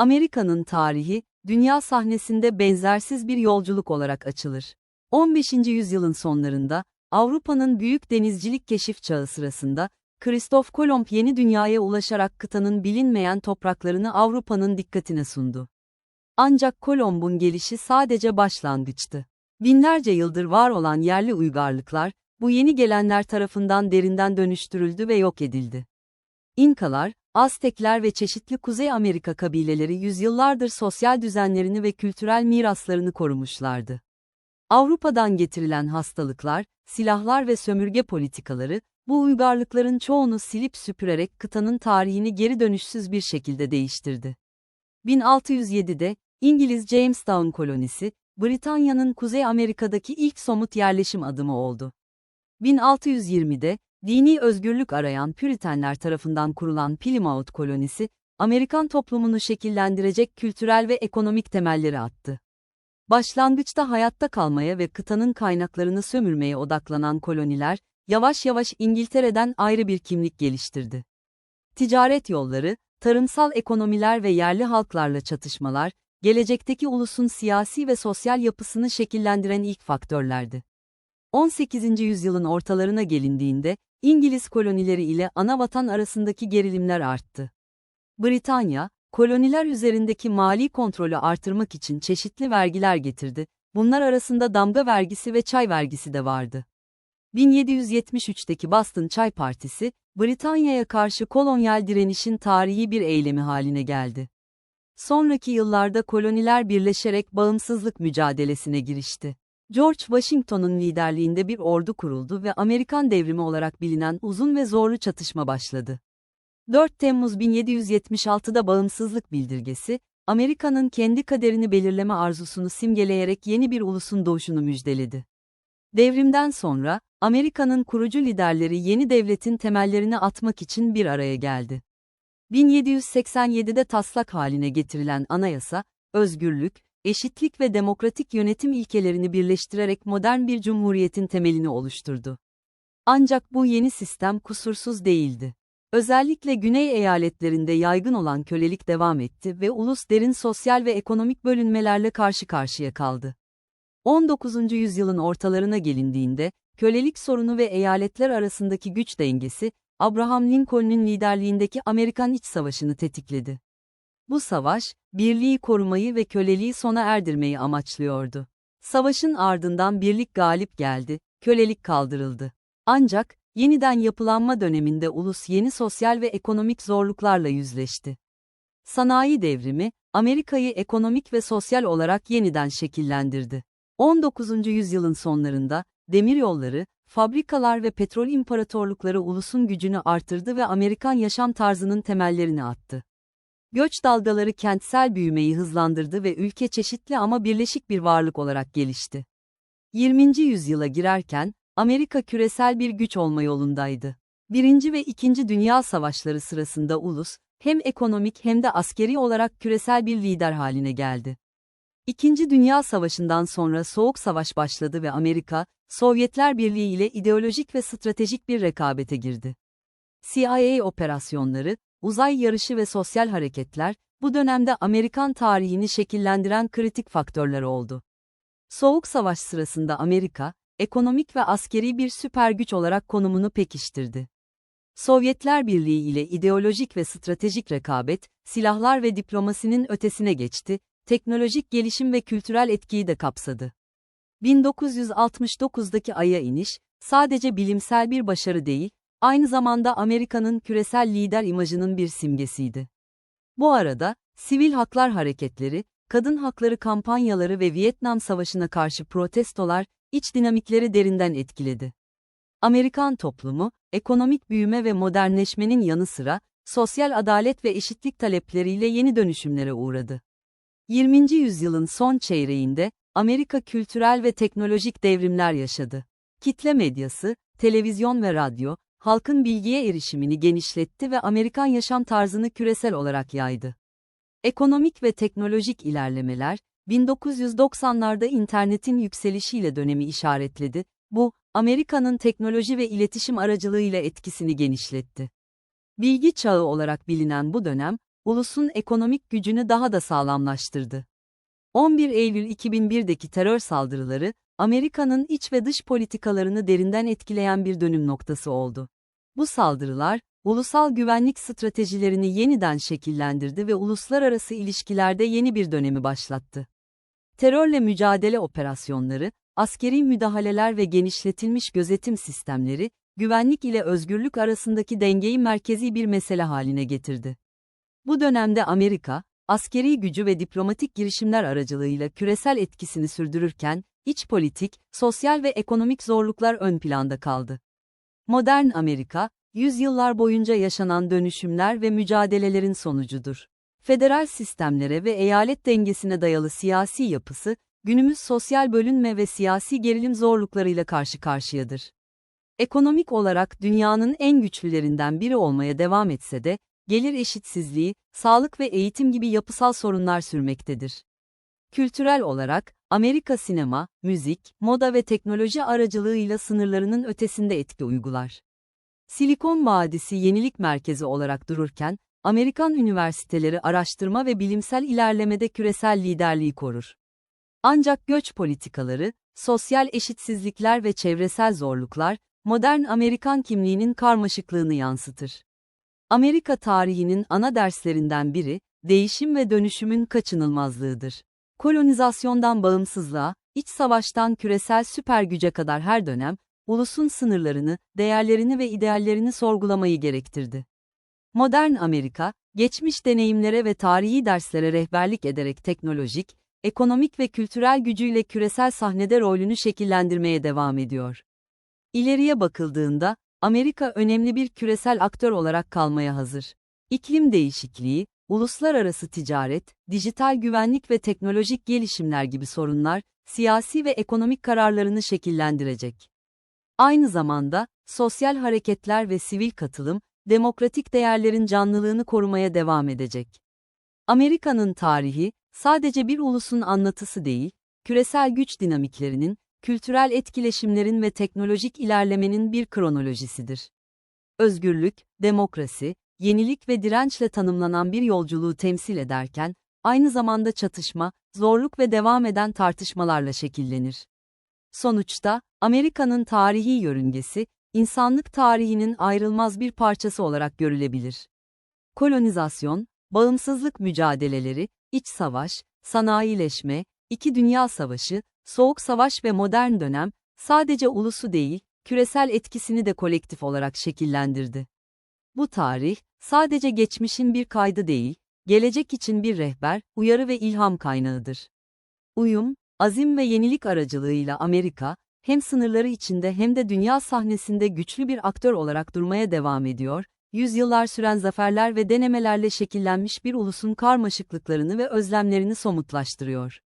Amerika'nın tarihi, dünya sahnesinde benzersiz bir yolculuk olarak açılır. 15. yüzyılın sonlarında, Avrupa'nın büyük denizcilik keşif çağı sırasında, Kristof Kolomb yeni dünyaya ulaşarak kıtanın bilinmeyen topraklarını Avrupa'nın dikkatine sundu. Ancak Kolomb'un gelişi sadece başlangıçtı. Binlerce yıldır var olan yerli uygarlıklar, bu yeni gelenler tarafından derinden dönüştürüldü ve yok edildi. İnkalar, Aztekler ve çeşitli Kuzey Amerika kabileleri yüzyıllardır sosyal düzenlerini ve kültürel miraslarını korumuşlardı. Avrupa'dan getirilen hastalıklar, silahlar ve sömürge politikaları, bu uygarlıkların çoğunu silip süpürerek kıtanın tarihini geri dönüşsüz bir şekilde değiştirdi. 1607'de, İngiliz Jamestown kolonisi, Britanya'nın Kuzey Amerika'daki ilk somut yerleşim adımı oldu. 1620'de, dini özgürlük arayan Püritenler tarafından kurulan Plymouth kolonisi, Amerikan toplumunu şekillendirecek kültürel ve ekonomik temelleri attı. Başlangıçta hayatta kalmaya ve kıtanın kaynaklarını sömürmeye odaklanan koloniler, yavaş yavaş İngiltere'den ayrı bir kimlik geliştirdi. Ticaret yolları, tarımsal ekonomiler ve yerli halklarla çatışmalar, gelecekteki ulusun siyasi ve sosyal yapısını şekillendiren ilk faktörlerdi. 18. yüzyılın ortalarına gelindiğinde, İngiliz kolonileri ile ana vatan arasındaki gerilimler arttı. Britanya, koloniler üzerindeki mali kontrolü artırmak için çeşitli vergiler getirdi, bunlar arasında damga vergisi ve çay vergisi de vardı. 1773'teki Boston Çay Partisi, Britanya'ya karşı kolonyal direnişin tarihi bir eylemi haline geldi. Sonraki yıllarda koloniler birleşerek bağımsızlık mücadelesine girişti. George Washington'un liderliğinde bir ordu kuruldu ve Amerikan devrimi olarak bilinen uzun ve zorlu çatışma başladı. 4 Temmuz 1776'da bağımsızlık bildirgesi, Amerika'nın kendi kaderini belirleme arzusunu simgeleyerek yeni bir ulusun doğuşunu müjdeledi. Devrimden sonra, Amerika'nın kurucu liderleri yeni devletin temellerini atmak için bir araya geldi. 1787'de taslak haline getirilen anayasa, özgürlük, eşitlik ve demokratik yönetim ilkelerini birleştirerek modern bir cumhuriyetin temelini oluşturdu. Ancak bu yeni sistem kusursuz değildi. Özellikle güney eyaletlerinde yaygın olan kölelik devam etti ve ulus derin sosyal ve ekonomik bölünmelerle karşı karşıya kaldı. 19. yüzyılın ortalarına gelindiğinde, kölelik sorunu ve eyaletler arasındaki güç dengesi, Abraham Lincoln'un liderliğindeki Amerikan İç Savaşı'nı tetikledi. Bu savaş, birliği korumayı ve köleliği sona erdirmeyi amaçlıyordu. Savaşın ardından birlik galip geldi, kölelik kaldırıldı. Ancak, yeniden yapılanma döneminde ulus yeni sosyal ve ekonomik zorluklarla yüzleşti. Sanayi devrimi, Amerika'yı ekonomik ve sosyal olarak yeniden şekillendirdi. 19. yüzyılın sonlarında, demiryolları, fabrikalar ve petrol imparatorlukları ulusun gücünü artırdı ve Amerikan yaşam tarzının temellerini attı. Göç dalgaları kentsel büyümeyi hızlandırdı ve ülke çeşitli ama birleşik bir varlık olarak gelişti. 20. yüzyıla girerken, Amerika küresel bir güç olma yolundaydı. Birinci ve İkinci Dünya Savaşları sırasında ulus, hem ekonomik hem de askeri olarak küresel bir lider haline geldi. İkinci Dünya Savaşı'ndan sonra Soğuk Savaş başladı ve Amerika, Sovyetler Birliği ile ideolojik ve stratejik bir rekabete girdi. CIA operasyonları, uzay yarışı ve sosyal hareketler, bu dönemde Amerikan tarihini şekillendiren kritik faktörler oldu. Soğuk Savaş sırasında Amerika, ekonomik ve askeri bir süper güç olarak konumunu pekiştirdi. Sovyetler Birliği ile ideolojik ve stratejik rekabet, silahlar ve diplomasinin ötesine geçti, teknolojik gelişim ve kültürel etkiyi de kapsadı. 1969'daki Ay'a iniş, sadece bilimsel bir başarı değil, aynı zamanda Amerika'nın küresel lider imajının bir simgesiydi. Bu arada, sivil haklar hareketleri, kadın hakları kampanyaları ve Vietnam Savaşı'na karşı protestolar, iç dinamikleri derinden etkiledi. Amerikan toplumu, ekonomik büyüme ve modernleşmenin yanı sıra, sosyal adalet ve eşitlik talepleriyle yeni dönüşümlere uğradı. 20. yüzyılın son çeyreğinde, Amerika kültürel ve teknolojik devrimler yaşadı. Kitle medyası, televizyon ve radyo, halkın bilgiye erişimini genişletti ve Amerikan yaşam tarzını küresel olarak yaydı. Ekonomik ve teknolojik ilerlemeler, 1990'larda internetin yükselişiyle dönemi işaretledi, bu, Amerika'nın teknoloji ve iletişim aracılığıyla etkisini genişletti. Bilgi çağı olarak bilinen bu dönem, ulusun ekonomik gücünü daha da sağlamlaştırdı. 11 Eylül 2001'deki terör saldırıları, Amerika'nın iç ve dış politikalarını derinden etkileyen bir dönüm noktası oldu. Bu saldırılar, ulusal güvenlik stratejilerini yeniden şekillendirdi ve uluslararası ilişkilerde yeni bir dönemi başlattı. Terörle mücadele operasyonları, askeri müdahaleler ve genişletilmiş gözetim sistemleri, güvenlik ile özgürlük arasındaki dengeyi merkezi bir mesele haline getirdi. Bu dönemde Amerika, askeri gücü ve diplomatik girişimler aracılığıyla küresel etkisini sürdürürken, iç politik, sosyal ve ekonomik zorluklar ön planda kaldı. Modern Amerika, yüzyıllar boyunca yaşanan dönüşümler ve mücadelelerin sonucudur. Federal sistemlere ve eyalet dengesine dayalı siyasi yapısı, günümüz sosyal bölünme ve siyasi gerilim zorluklarıyla karşı karşıyadır. Ekonomik olarak dünyanın en güçlülerinden biri olmaya devam etse de, gelir eşitsizliği, sağlık ve eğitim gibi yapısal sorunlar sürmektedir. Kültürel olarak, Amerika sinema, müzik, moda ve teknoloji aracılığıyla sınırlarının ötesinde etki uygular. Silikon Vadisi yenilik merkezi olarak dururken, Amerikan üniversiteleri araştırma ve bilimsel ilerlemede küresel liderliği korur. Ancak göç politikaları, sosyal eşitsizlikler ve çevresel zorluklar, modern Amerikan kimliğinin karmaşıklığını yansıtır. Amerika tarihinin ana derslerinden biri, değişim ve dönüşümün kaçınılmazlığıdır. Kolonizasyondan bağımsızlığa, iç savaştan küresel süper güce kadar her dönem, ulusun sınırlarını, değerlerini ve ideallerini sorgulamayı gerektirdi. Modern Amerika, geçmiş deneyimlere ve tarihi derslere rehberlik ederek teknolojik, ekonomik ve kültürel gücüyle küresel sahnede rolünü şekillendirmeye devam ediyor. İleriye bakıldığında, Amerika önemli bir küresel aktör olarak kalmaya hazır. İklim değişikliği, uluslararası ticaret, dijital güvenlik ve teknolojik gelişimler gibi sorunlar, siyasi ve ekonomik kararlarını şekillendirecek. Aynı zamanda, sosyal hareketler ve sivil katılım, demokratik değerlerin canlılığını korumaya devam edecek. Amerika'nın tarihi, sadece bir ulusun anlatısı değil, küresel güç dinamiklerinin, kültürel etkileşimlerin ve teknolojik ilerlemenin bir kronolojisidir. Özgürlük, demokrasi, yenilik ve dirençle tanımlanan bir yolculuğu temsil ederken, aynı zamanda çatışma, zorluk ve devam eden tartışmalarla şekillenir. Sonuçta, Amerika'nın tarihi yörüngesi, insanlık tarihinin ayrılmaz bir parçası olarak görülebilir. Kolonizasyon, bağımsızlık mücadeleleri, iç savaş, sanayileşme, iki dünya savaşı, soğuk savaş ve modern dönem, sadece ulusu değil, küresel etkisini de kolektif olarak şekillendirdi. Bu tarih, sadece geçmişin bir kaydı değil, gelecek için bir rehber, uyarı ve ilham kaynağıdır. Uyum, azim ve yenilik aracılığıyla Amerika, hem sınırları içinde hem de dünya sahnesinde güçlü bir aktör olarak durmaya devam ediyor, yüzyıllar süren zaferler ve denemelerle şekillenmiş bir ulusun karmaşıklıklarını ve özlemlerini somutlaştırıyor.